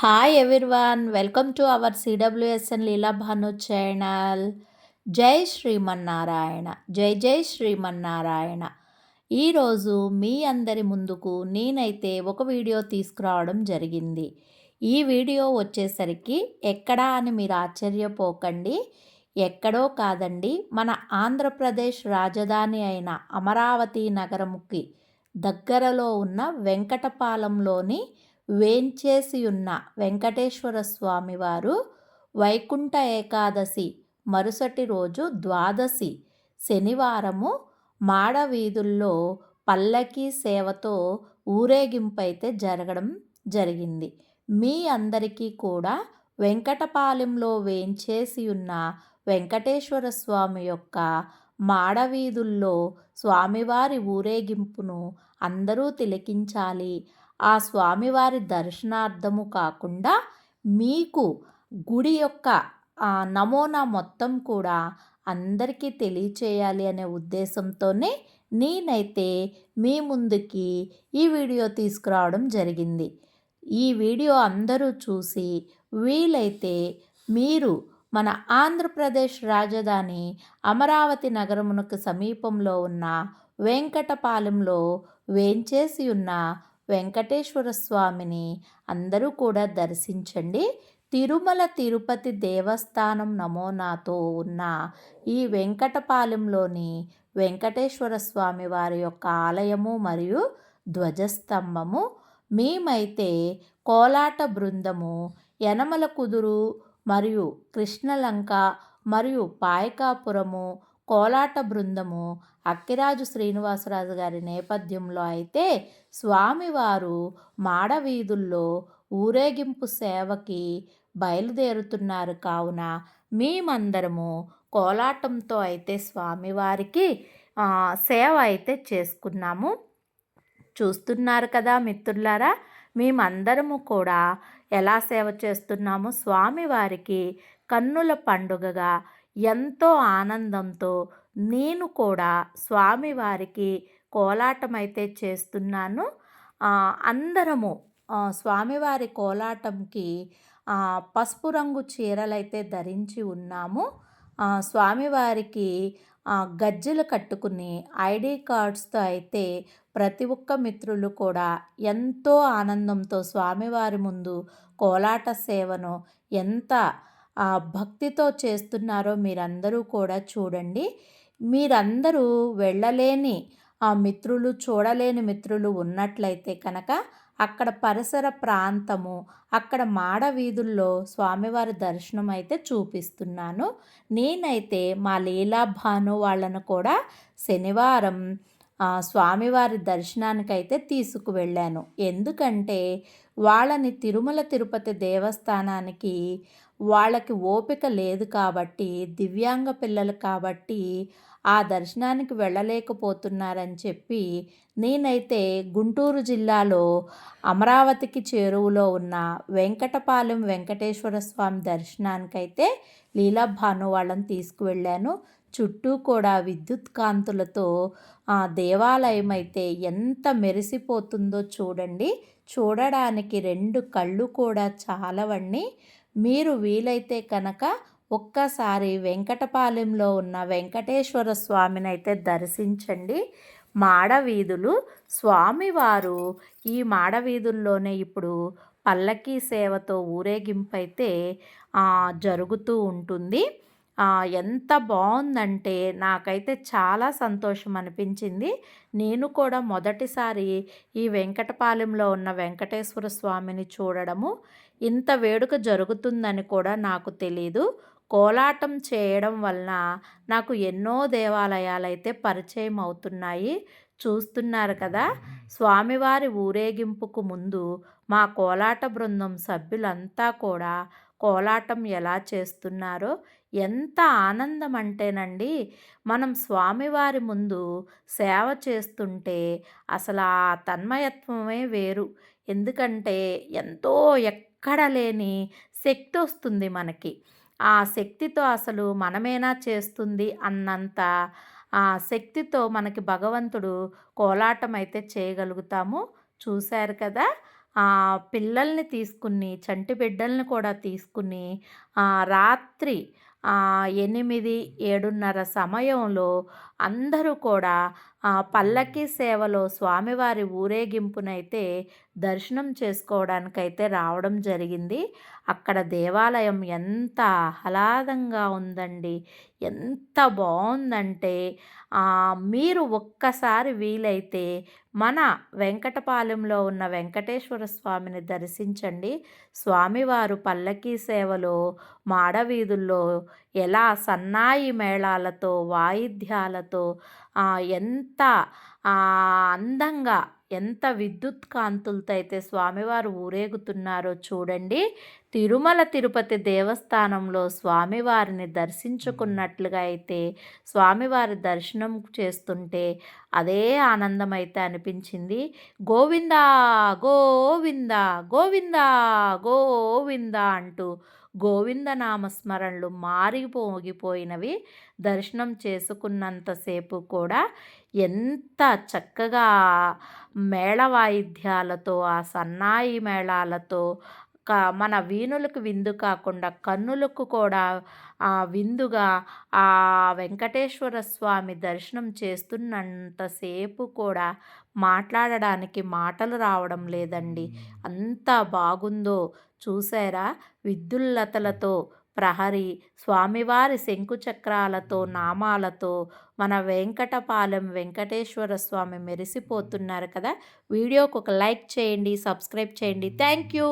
Hi everyone welcome to our CWSN Leela Bhanu channel జై శ్రీమన్నారాయణ జై జై శ్రీమన్నారాయణ ఈరోజు మీ అందరి ముందుకు నేనైతే ఒక వీడియో తీసుకురావడం జరిగింది. ఈ వీడియో వచ్చేసరికి ఎక్కడా అని మీరు ఆశ్చర్యపోకండి. ఎక్కడో కాదండి మన ఆంధ్రప్రదేశ్ రాజధాని అయిన అమరావతి నగరముకి దగ్గరలో ఉన్న వెంకటపాలెంలోని వేంచేసి ఉన్న వెంకటేశ్వర స్వామివారు వైకుంఠ ఏకాదశి మరుసటి రోజు ద్వాదశి శనివారము మాడవీధుల్లో పల్లకీ సేవతో ఊరేగింపు అయితే జరగడం జరిగింది. మీ అందరికీ కూడా వెంకటపాలెంలో వేంచేసి ఉన్న వెంకటేశ్వర స్వామి యొక్క మాడవీధుల్లో స్వామివారి ఊరేగింపును అందరూ తిలకించాలి. ఆ స్వామివారి దర్శనార్థము కాకుండా మీకు గుడి యొక్క నమూనా మొత్తం కూడా అందరికీ తెలియచేయాలి అనే ఉద్దేశంతోనే నేనైతే మీ ముందుకి ఈ వీడియో తీసుకురావడం జరిగింది. ఈ వీడియో అందరూ చూసి వీలైతే మీరు మన ఆంధ్రప్రదేశ్ రాజధాని అమరావతి నగరమునకు సమీపంలో ఉన్న వెంకటపాలెంలో వేంచేసి ఉన్న వెంకటేశ్వర స్వామిని అందరూ కూడా దర్శించండి. తిరుమల తిరుపతి దేవస్థానం నమూనాతో ఉన్న ఈ వెంకటపాలెంలోని వెంకటేశ్వర స్వామి వారి యొక్క ఆలయము మరియు ధ్వజస్తంభము. మేమైతే కోలాట బృందము యనమల కుదురు మరియు కృష్ణలంక మరియు పాయకాపురము కోలాట బృందము అక్కిరాజు శ్రీనివాసరాజు గారి నేపథ్యంలో అయితే స్వామివారు మాడవీధుల్లో ఊరేగింపు సేవకి బయలుదేరుతున్నారు కావున మేమందరము కోలాటంతో అయితే స్వామివారికి సేవ అయితే చేసుకున్నాము. చూస్తున్నారు కదా మిత్రులారా మేమందరము కూడా ఎలా సేవ చేస్తున్నాము? స్వామివారికి కన్నుల పండుగగా ఎంతో ఆనందంతో నేను కూడా స్వామివారికి కోలాటం అయితే చేస్తున్నాను. అందరము స్వామివారి కోలాటంకి పసుపు రంగు చీరలైతే ధరించి ఉన్నాము. స్వామివారికి గజ్జెలు కట్టుకుని ఐడి కార్డ్స్తో అయితే ప్రతి ఒక్క మిత్రులు కూడా ఎంతో ఆనందంతో స్వామివారి ముందు కోలాట సేవను ఎంత భక్తితో చేస్తున్నారో మీరందరూ కూడా చూడండి. మీరందరూ వెళ్ళలేని ఆ మిత్రులు చూడలేని మిత్రులు ఉన్నట్లయితే కనుక అక్కడ పరిసర ప్రాంతము అక్కడ మాడ వీధుల్లో స్వామివారి దర్శనం అయితే చూపిస్తున్నాను. నేనైతే మా లీలా భాను వాళ్ళను కూడా శనివారం స్వామివారి దర్శనానికైతే తీసుకువెళ్ళాను. ఎందుకంటే వాళ్ళని తిరుమల తిరుపతి దేవస్థానానికి వాళ్ళకి ఓపిక లేదు కాబట్టి దివ్యాంగ పిల్లలు కాబట్టి ఆ దర్శనానికి వెళ్ళలేకపోతున్నారని చెప్పి నేనైతే గుంటూరు జిల్లాలో అమరావతికి చేరువలో ఉన్న వెంకటపాలెం వెంకటేశ్వర స్వామి దర్శనానికైతే లీలా భాను వాళ్ళని తీసుకువెళ్ళాను. చుట్టూ కూడా విద్యుత్ కాంతులతో ఆ దేవాలయం అయితే ఎంత మెరిసిపోతుందో చూడండి. చూడడానికి రెండు కళ్ళు కూడా చాలవండి. మీరు వీలైతే కనుక ఒక్కసారి వెంకటపాలెంలో ఉన్న వెంకటేశ్వర స్వామిని అయితే దర్శించండి. మాడవీధులు. స్వామివారు ఈ మాడవీధుల్లోనే ఇప్పుడు పల్లకీ సేవతో ఊరేగింపు అయితే జరుగుతూ ఉంటుంది. ఎంత బాగుందంటే నాకైతే చాలా సంతోషం అనిపించింది. నేను కూడా మొదటిసారి ఈ వెంకటపాలెంలో ఉన్న వెంకటేశ్వర స్వామిని చూడడము ఇంత వేడుక జరుగుతుందని కూడా నాకు తెలీదు. కోలాటం చేయడం వలన నాకు ఎన్నో దేవాలయాలైతే పరిచయం అవుతున్నాయి. చూస్తున్నారు కదా! స్వామివారి ఊరేగింపుకు ముందు మా కోలాట బృందం సభ్యులంతా కూడా కోలాటం ఎలా చేస్తున్నారో ఎంత ఆనందం అంటేనండి మనం స్వామివారి ముందు సేవ చేస్తుంటే అసలు ఆ తన్మయత్వమే వేరు. ఎందుకంటే ఎంతో ఎక్కడ లేని శక్తి వస్తుంది మనకి. ఆ శక్తితో అసలు మనమేనా చేస్తుంది అన్నంత ఆ శక్తితో మనకి భగవంతుడు కోలాటం అయితే చేయగలుగుతాము. చూశారు కదా? పిల్లల్ని తీసుకుని చంటి బిడ్డల్ని కూడా తీసుకుని రాత్రి ఎనిమిది ఏడున్నర సమయంలో అందరూ కూడా పల్లకీ సేవలో స్వామివారి ఊరేగింపునైతే దర్శనం చేసుకోవడానికైతే రావడం జరిగింది. అక్కడ దేవాలయం ఎంత ఆహ్లాదంగా ఉందండి. ఎంత బాగుందంటే మీరు ఒక్కసారి వీలైతే మన వెంకటపాలెంలో ఉన్న వెంకటేశ్వర స్వామిని దర్శించండి. స్వామివారు పల్లకీ సేవలో మాడవీధుల్లో ఎలా సన్నాయి మేళాలతో వాయిద్యాలతో ఎంత అందంగా ఎంత విద్యుత్ కాంతులతో అయితే స్వామివారు ఊరేగుతున్నారో చూడండి. తిరుమల తిరుపతి దేవస్థానంలో స్వామివారిని దర్శించుకున్నట్లుగా అయితే స్వామివారి దర్శనం చేస్తుంటే అదే ఆనందం అయితే అనిపించింది. గోవిందా గోవిందా గోవిందా గోవిందా అంటూ గోవిందనామస్మరణలు మారిపోగిపోయినవి. దర్శనం చేసుకున్నంతసేపు కూడా ఎంత చక్కగా మేళవాయిద్యాలతో ఆ సన్నాయి మేళాలతో మన వీణులకు విందు కాకుండా కన్నులకు కూడా ఆ విందుగా ఆ వెంకటేశ్వర స్వామి దర్శనం చేస్తున్నంతసేపు కూడా మాట్లాడడానికి మాటలు రావడం లేదండి. అంత బాగుందో చూసారా విద్యుల్లతలతో ప్రహరి స్వామివారి శంకుచక్రాలతో నామాలతో మన వెంకటపాలెం వెంకటేశ్వర స్వామి మెరిసిపోతున్నారు కదా? వీడియోకి ఒక లైక్ చేయండి సబ్స్క్రైబ్ చేయండి. Thank you